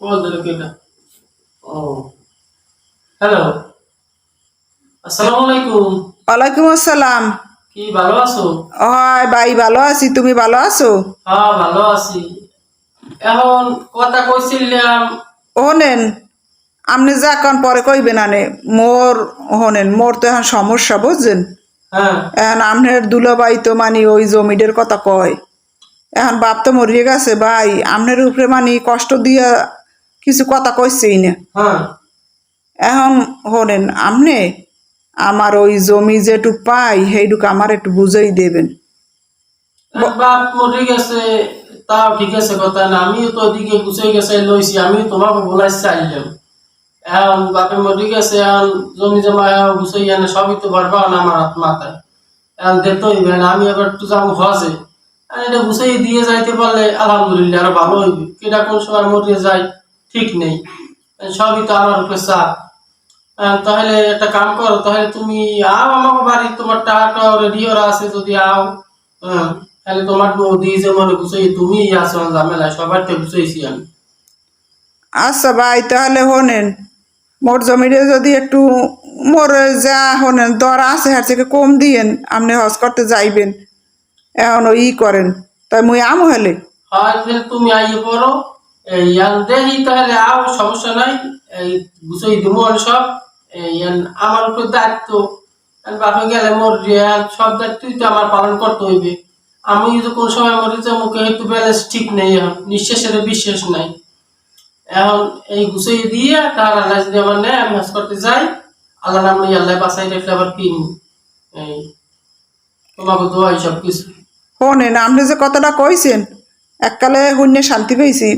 দিল কেটা ও হ্যালো আসসালামু আলাইকুম ওয়ালাইকুম আসসালাম কি ভালো আছো? হয় ভাই ভালো আছি। তুমি ভালো আছো? হ্যাঁ ভালো আছি। এখন কথা কইছিলাম হনেন আপনি যা কান পরে কইবেন আনে। মোর হনেন মোর তো এখন সমস্যা বুঝছেন? হ্যাঁ। এখন আপনার দুলাভাই তো মানে ওই জমিদের কথা কয়। এখন বাপ তো মরিয়ে গেছে ভাই। আপনার উপরে মানে কষ্ট দিয়া কিছু কথা কইছেই না। হ্যাঁ। এখন হনেন আপনি আমার ওই জমি যেটুক পাই সেইটুকু আমার একটু বুঝাই দেবেন। বাপ মরে গেছে তাও ঠিক আছে কথা না আমিও তো ওদিকে গেছে লইছি আমিও তোমাকে বলাই চাইলাম। এখন বাপে মরে গেছে এখন জমি জমা আনে সবই তো না আমার মাথায়। এখন না আমি এবার একটু যাব হজে। আর এটা গুছাই দিয়ে যাইতে পারলে আলহামদুলিল্লাহ আরও ভালো হইবে। কেটা কোন সময় মরে যায় ঠিক নেই। সবই তো আমার উপরে চাপ। তাহলে একটা কাম করো তাহলে তুমি আও আমাকে বাড়ি তোমার টাকা রেডি করা আছে যদি আও হ্যাঁ, তাহলে তোমার বৌদি যে মনে গুছাই তুমি আসো ঝামেলা সবার তো গুছাইছি আমি। আচ্ছা ভাই তাহলে হনেন মোর জমিরে যদি একটু মোর যা হনেন দর আছে হার থেকে কম দিয়েন আপনি হজ করতে যাইবেন। এখন ই করেন তাই মুই আমো হলে। হয় তুমি আইয়ে পড়ো দেখি তাহলে আও সমস্যা নাই। এই দিব সব। আমার উপর দায়িত্ব। বাপে গেলে মোর সব দায়িত্বই তো আমার পালন করতে হইবে। আমি যদি কোন সময় মুখে একটু ব্যালেন্স ঠিক নেই এখন। বিশ্বাস নাই। এখন এই দিয়ে তার আল্লাহ যদি আমার নেয় আমি করতে যাই আল্লাহ নাম নিয়ে আল্লাহ বাসাই রেখে আবার কি এই তোমাকে সব কিছু হনেন আপনি যে কথাটা কইছেন, এককালে শূন্য শান্তি পেয়েছি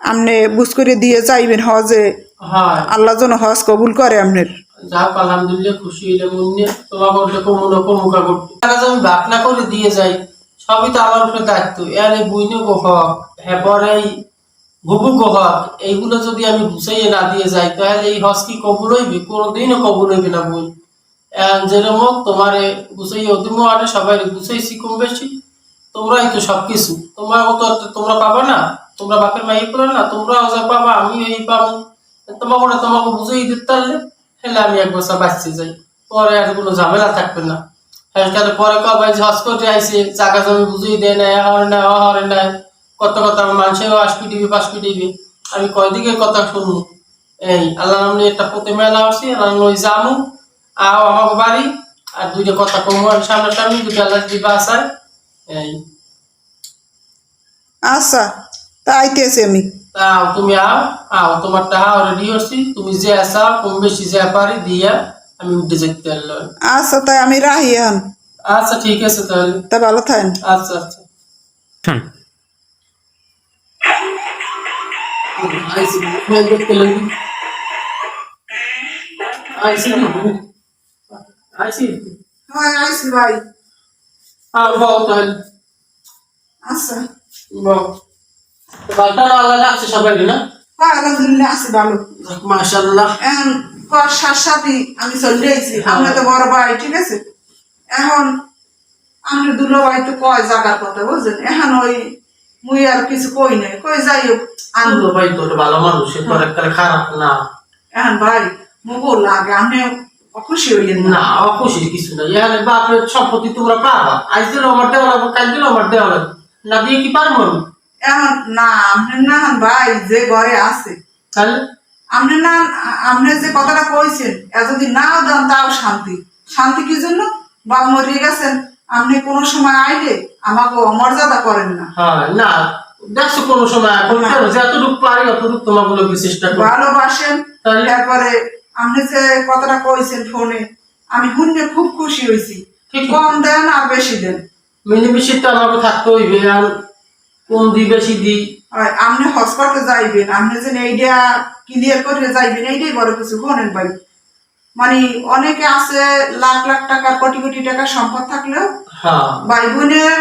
আপনি বুঝ করে দিয়ে যাইবেন হজে। হয়। আল্লাহ যেন হজ কবুল করে আপনার যাক আলহামদুলিল্লাহ খুশি করতে। আমি বাক না করে দিয়ে যাই সবই তো আমার উপরে দায়িত্ব। এর এইগুলো যদি আমি গুছাইয়ে না দিয়ে যাই তাহলে এই হজ কি কবুল হইবে? কোনোদিনও কবুল হইবে না বই যেরকম হোক তোমার গুছাইয়ে অতিমো আনে সবাই গুছাইছি কম বেশি। তোমরাই তো সবকিছু। তোমরা তো আর তোমরা পাবা না। তোমরা বাপের মাই করো না তোমরাও যা পাবা, আমি এই পাবো। তোমাকে ওরা তোমাকে বুঝেই দিতে পারলে, তাহলে আমি এক বছর বাঁচতে যাই পরে আর কোনো ঝামেলা থাকবে না। হ্যাঁ তাহলে পরে কবাই হজ করে আইসে জায়গা জমি বুঝেই দেয় না হরে না হরে না কত কথা মানুষেও আসবি দিবি পাসবি দিবি আমি কয়দিকে কথা শুনব? এই, আল্লাহ নাম একটা পথে মেলা আসছি আল্লাহ নই জামু আও আমাকে বাড়ি, আর দুইটা কথা কমু আর সামনাসামনি দুটো আল্লাহ দিবা বাসায়। এই। আচ্ছা। আইতেছি আমি? তাও তুমি আও আও তোমার টাকা রেডি হচ্ছি তুমি যে আসা কম বেশি যে পারি দিয়া আমি উঠে যেতে পারলাম। আচ্ছা তাই আমি রাহি এখন। আচ্ছা ঠিক আছে তাহলে। তা ভালো থাকেন। আচ্ছা আচ্ছা। আইসি মোবাইল দেখতে লাগি আইসি আইসি হ্যাঁ আইসি ভাই। আর বল তাহলে। আচ্ছা। আল্লাহ সবাই না হ্যাঁ আলহামদুলিল্লাহ আছি ভালো। মাশাআল্লাহ। এখন বর্ষার সাথে আমি চলে আইছি। আমরা তো বড় ভাই ঠিক আছে? এখন আমরা দুলো ভাই তো কয় জায়গার কথা বুঝছেন? এখন ওই মুই আর কিছু কই নাই। কই যাই হোক আনলো ভাই তোর ভালো মানুষ তোর একটা খারাপ না। এখন ভাই মুগো লাগে আপনি খুশি হইলেন না। না অখুশির কিছু নাই। এখানে বাপের সম্পত্তি তোমরা পাবা। আজ দিলে আমার দেওয়া লাগবে কাল দিলে আমার দেওয়া লাগবে না দিয়ে কি পারব আমি? এখন না আপনি না ভাই যে ঘরে আছে তাহলে? আপনি না আপনি যে কথাটা কইছেন যদি নাও দেন তাও শান্তি। শান্তি কি জন্য? মরিয়ে গেছেন আপনি কোনো সময় আইলে আমাকে অমর্যাদা করেন না। হ্যাঁ না দেখছ কোনো সময় এখন। যতটুকু পারি অতটুকু চেষ্টা করো ভালোবাসেন? তারপরে আপনি যে কথাটা কইছেন ফোনে আমি শুনে খুব খুশি হয়েছি। কম দেন আর বেশি দেন। মিলেমিশে তো আমাকে থাকতে হইবে আর কম দিই বেশি দিই আপনি হসপিটালে যাইবেন আপনি যে এইটা ক্লিয়ার করে যাইবেন এইটাই বড় কিছু শোনেন ভাই? মানে অনেকে আছে লাখ লাখ টাকা কোটি কোটি টাকা সম্পদ থাকলেও হ্যাঁ। ভাই বোনের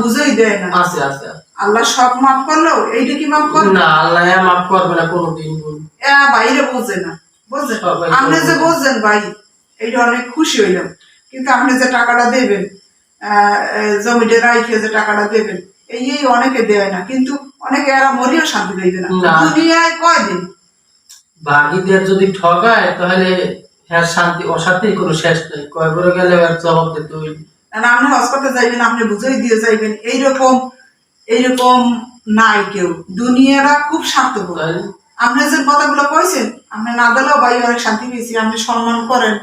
বুঝেই দেয় না। আছে আছে। আল্লাহ সব মাফ করল এইটা কি মাফ করল না আল্লাহ মাফ করবে না কোনোদিন বাইরে বোঝে না সবাই আপনি যে বোঝেন ভাই এইটা অনেক খুশি হইলাম। কিন্তু আপনি যে টাকাটা দেবেন জমিতে রাইখে যে টাকাটা দেবেন এই এই অনেকে দেয় না কিন্তু অনেকে এরা মরিও শান্তি পাইবে না। না। দুনিয়ায় কয়দিন? বাগিদের যদি ঠগায় তাহলে হ্যাঁ শান্তি অশান্তির কোনো শেষ নেই। কয় করে গেলে আর জবাব দিতে হইবে আর আপনি হজ করতে যাইবেন আপনি বুঝেই দিয়ে যাইবেন এইরকম এইরকম নাই কেউ। দুনিয়ারা খুব স্বার্থপর। আপনি যে কথাগুলো কইছেন আপনি না দিলেও ভাই অনেক শান্তি পেয়েছি আপনি সম্মান করেন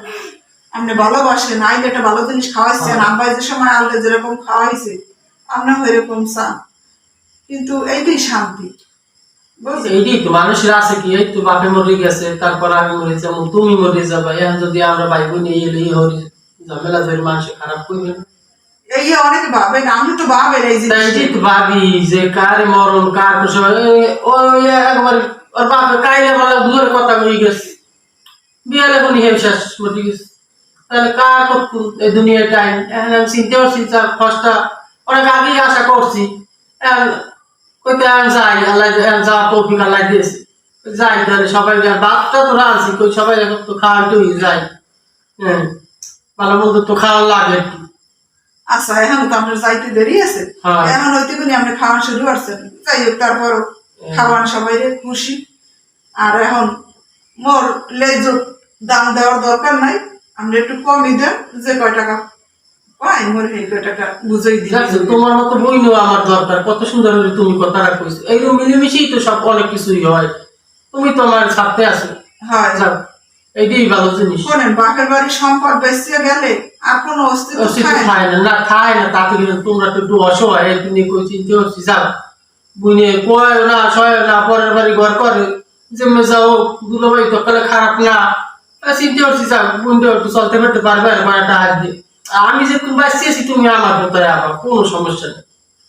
আপনি ভালোবাসেন আইলে একটা ভালো জিনিস খাওয়াইছেন হ্যাঁ। আব্বাই যে সময় আনলে যেরকম খাওয়াইছে আপনার এরকম চান কিন্তু এইটাই শান্তি। এইটাই তো মানুষের আছে কি এই তো বাপে মরে গেছে তারপর আমি মরে যাব তুমি মরে যাবা এখন যদি আমরা ভাই বোন এই এলে হরি ঝামেলা ধরে মানুষ খারাপ করবে। এই অনেকে ভাবেন আমি তো ভাবেন এই তো ভাবি যে কার মরণ কার কিছু ওই একবার ওর বাপে কাইলে বলে দূরের কথা হয়ে গেছে। বিয়ে লেখনি হে শেষ মরে গেছে। তাহলে কার এই দুনিয়ার টাইম এখন আমি চিনতে পারছি তার কষ্ট অনেক আগেই আশা করছি। এখন কইতে আমি যাই আল্লাহ যাওয়া তৌফিক আল্লাহ দিয়েছে। যাই তাহলে সবাই বাপটা তো কই সবাই এখন তো খাওয়া একটু যাই। হ্যাঁ ভালো মন্দ তো খাওয়া লাগে একটু। আচ্ছা এখন তো আপনার যাইতে দেরি আছে। হ্যাঁ। এখন হইতে কোনি আপনি খাওয়ান শুরু করছেন যাই হোক তারপর খাওয়ান সবাই খুশি। আর এখন মোর লেজ দাম দেওয়ার দরকার নাই। আপনি একটু কমই দেন যে কয় টাকা। তোমার মতো বইনও আমার দরকার কত সুন্দর হলে তুমি কথাটা কইছো এইরকম মিলেমিশেই তো সব অনেক কিছুই হয়। তুমি তো আমার সাথে আছো। হয়। যাও এইটাই ভালো জিনিস। শোনেন বাপের বাড়ির সম্পদ বেঁচে গেলে আর কোনো অস্তিত্ব। খায় না। না খায় না তাতে কিন্তু তোমরা তো একটু অসহায় তুমি কই চিনতে হচ্ছি যাও বুঝে কয় না সয় না পরের বাড়ি ঘর করে। যে যাও দুলো ভাই তো খারাপ না। চিনতে হচ্ছি যাও বুঝতে একটু চলতে ফিরতে পারবে আর হাত দিয়ে। আমি যে তুমি বাঁচিয়েছি তুমি আমার ভেতরে আবার কোনো সমস্যা নেই।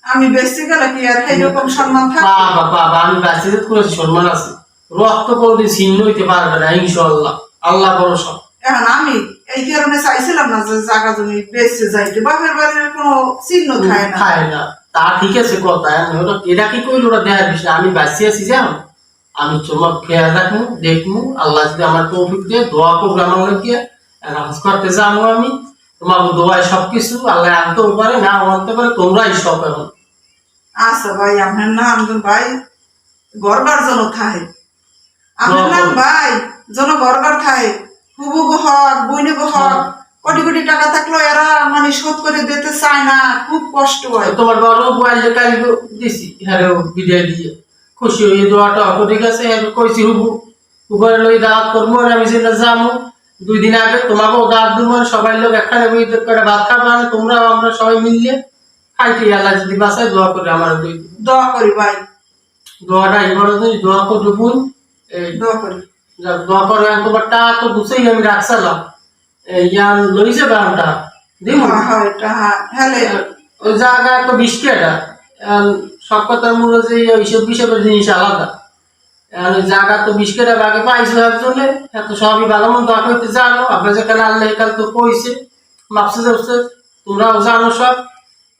আমি বেঁচে গেলে কি আর এইরকম সম্মান থাকে বাবা বাবা আমি বাঁচিয়ে করেছি সম্মান আছে। রক্ত কোনদিন ছিন্ন হইতে পারবে না ইনশাল্লাহ আল্লাহ ভরসা। এখন আমি এই কারণে চাইছিলাম না যে জায়গা জমি বেঁচে যাইতে বাপের বাড়ির কোনো চিহ্ন থাকে না। খায় না। তা ঠিক আছে কথা এখন ওরা এরা কি করল ওরা দেখার বিষয়। আমি বাঁচিয়ে আছি যাও আমি তোমার খেয়াল রাখব দেখব আল্লাহ যদি আমার তৌফিক দিয়ে দোয়া করব আমার লোকে নামাজ করতে যাব আমি। তোমার দোয়ায় সবকিছু আল্লাহ আনতেও পারে না আনতে পারে তোমরাই সব এখন আচ্ছা ভাই আপনার নাম ভাই গড়বার জন্য থাকে। আপনার নাম ভাই জন গড়বার থাকে। হুবু হক বইনে হক কোটি কোটি টাকা থাকলেও এরা মানে শোধ করে দিতে চায় না খুব কষ্ট হয়। তোমার বড় মোবাইল কাল দিছি হ্যাঁ বিদায় দিয়ে। খুশি হয়ে দোয়াটা ঠিক আছে হ্যাঁ কইছি হুবু উপরে লই দাওয়াত করব আর আমি যেটা যাব। দুই দিন আগে তোমাকেও দাওয়াত দেবো সবাই লোক একখানে বই করে ভাত খাব আর তোমরা আমরা সবাই মিললে খাইতে আল্লাহ যদি বাসায় দোয়া করে আমার দুই দোয়া করি ভাই। দোয়াটা এবার যদি দোয়া করব বোন এই দোয়া করি। দোয়া করো তো বুঝেই আমি রাখছিলাম। ইয়ান লই যাবে আমটা হ্যাঁ হ্যাঁ এটা হ্যাঁ ওই জায়গা একটা বিস্কেটা সব কথার মূল্য যে ওইসব বিষয়ের জিনিস আলাদা। জায়গা তো বিস্কেটা বাকি পাইছো একজনে এত সবই ভালো মন্দ হইতে জানো আপনার যেখানে আল্লাহ এখানে তো কইছে। মাপসে যাচ্ছে তোমরাও জানো সব।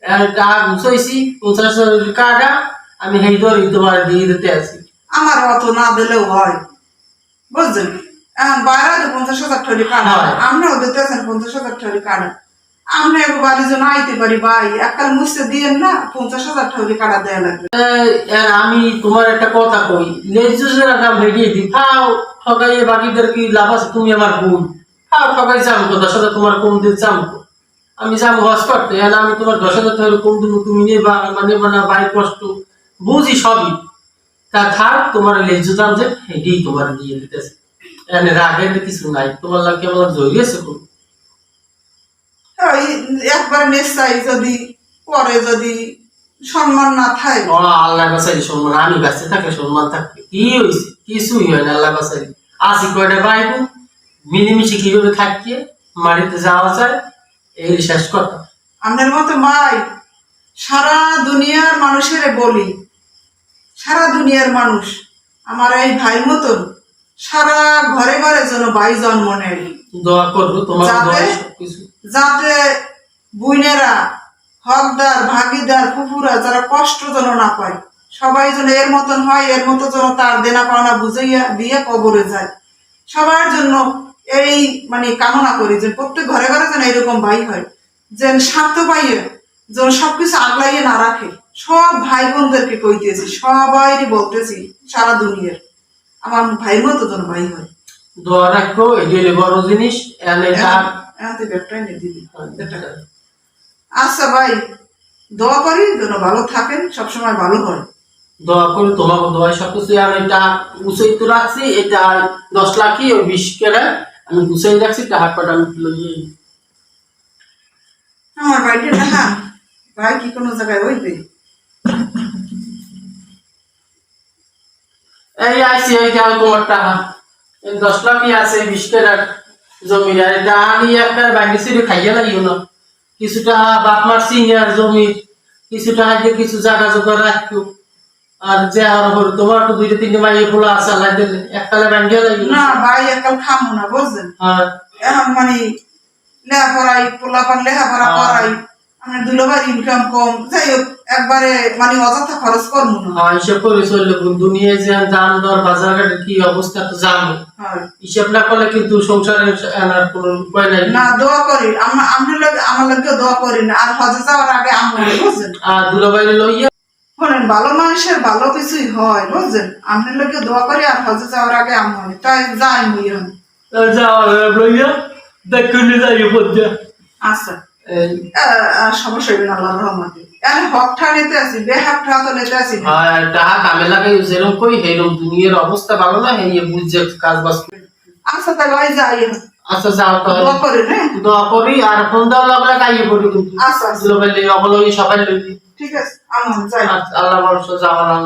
আর টাকা গুছাইছি পঞ্চাশ টাকা আমি হেই ধরি তোমার দিয়ে দিতে আছি। আমার অত না দিলেও হয়। বুঝলেন এখন বাইরে পঞ্চাশ হাজার ঠরি কাটা হয়। আমরাও দিতেছেন পঞ্চাশ হাজার ঠরি কাটা। আমরা বাড়ির জন্য আইতে পারি, ভাই। এককাল মুছতে দিয়েন না, পঞ্চাশ হাজার ঠরি কাটা দেয়া লাগবে। আমি তোমার একটা কথা কই লেজুসের দাম ভেঙে দি খাও ঠকাইয়ে বাকিদের কি লাভ আছে তুমি আমার বোন? দশ হাজার তোমার দিয়ে যাম তো আমি যাম হস করতে আমি তোমার দশ হাজার টাকা কম তুমি নেবা মানে মানে বাই কষ্ট। বুঝি সবই। তা থাক, তোমার লেজু দাম যে এটাই তোমার দিয়ে দিতেছে। এখানে রাগের কিছু নাই, তোমার লাগে আমার জড়িয়েছে ওই একবার নেশাই যদি পরে যদি সম্মান না থাকে। ও আল্লাহ বাসাই সম্মান আমি ব্যস্ত থাকলে সম্মান থাকবে। কি হয়েছে কিছুই হয় না আল্লাহ বাসাই আসি কয়টা বাইব মিলেমিশে কীভাবে থাকিয়ে মাটিতে যাওয়া যায়? এই শেষ কথা। আপনার মতো ভাই সারা দুনিয়ার মানুষের বলি সারা দুনিয়ার মানুষ আমার এই ভাই মতন সারা ঘরে ঘরে যেন ভাই জন্ম নেয়। দোয়া করব তোমার যাতে- দোয়া সবকিছু। যাতে বুইনেরা হকদার ভাগিদার ফুফুরা যারা কষ্ট যেন না পায়। সবাই যেন এর মতন হয় এর মতো যেন তার দেনা পাওনা বুঝাইয়া দিয়ে কবরে যায়। সবার জন্য এই মানে কামনা করি যে প্রত্যেক ঘরে ঘরে যেন এরকম ভাই হয় যেন স্বার্থ পাইয়ে যেন সবকিছু আগলাইয়ে না রাখে। সব ভাই বোনদেরকে কইতেছি সবাই বলতেছি সারা দুনিয়ার। আমার ভাই মতো যেন ভাই হয়। দোয়া রাখব এটি হলো বড় জিনিস এনে নিয়ে দিবি। দেড়টা টাকা। আচ্ছা ভাই দোয়া করি যেন ভালো থাকেন সবসময় ভালো হয়। দোয়া করি তোমাকে দোয়া সব কিছু আমি এটা গুছাই তো রাখছি এটা দশ লাখই ওই বিশ কেনা আমি গুছাই রাখছি টাকা কটা আমি লইয়ে আমার ভাইটা না ভাই কি কোনো জায়গায় হইবে? এই আইসি এই তোমার টাকা দশ লাখই আছে বিশ কেনার জমি আর আমি একবার বাইরে ছিঁড়ে খাইয়ে লাগিও না। কিছু টাকা বাপ মার সিনিয়র জমি কিছু টাকা দিয়ে কিছু জায়গা জোগাড় রাখো আর যে আর হল তোমার তো দুইটা তিনটে মাইয়ে ফুলা আছে আল্লাহ দিলে এককালে ব্যাংকে লাগিও। না ভাই একাল খামো না বুঝলেন আর এখন মানে লেখাপড়াই পোলাপান লেখাপড়া হ্যাঁ। করাই আমার দুলোবার ইনকাম কম। যাই হোক একবারে মানে অযথা খরচ করব না হ্যাঁ হিসেব করে চললে নিয়ে যে দাম দর কি অবস্থা তো জানো। হয়। হিসেব না করলে কিন্তু সংসারে আনার কোনো উপায় নাই। না দোয়া করি। আমরা আমরা লোক আমার লোককে দোয়া করি না। আর হজে যাওয়ার আগে আমি বুঝলেন আর লইয়া শোনেন ভালো মানুষের ভালো কিছুই হয় বুঝলেন আপনার লোককে দোয়া করি আর হজে যাওয়ার আগে আমি তাই যাই মুই। যাওয়া লইয়া দেখুন যাই আচ্ছা। আহ, আর সমস্যা হবে না আল্লাহ রহমতে। আমি হক নিতে আছি বেহাক তো নিতে আছি আর টাকা কামে লাগে যেরকম কই হেরম দুনিয়ার অবস্থা ভালো না হেয়ে বুঝছে কাজ করে। আচ্ছা যাই আচ্ছা যাও দোয়া করি হ্যাঁ? দোয়া করি আর ফোন দেওয়ার লাগলে গাইয়ে পড়ি কিন্তু। আচ্ছা আচ্ছা। দুলাবাইলে সবাই লইবি ঠিক আছে আমার যাই। আচ্ছা, আল্লাহ ভরসা যাওয়ার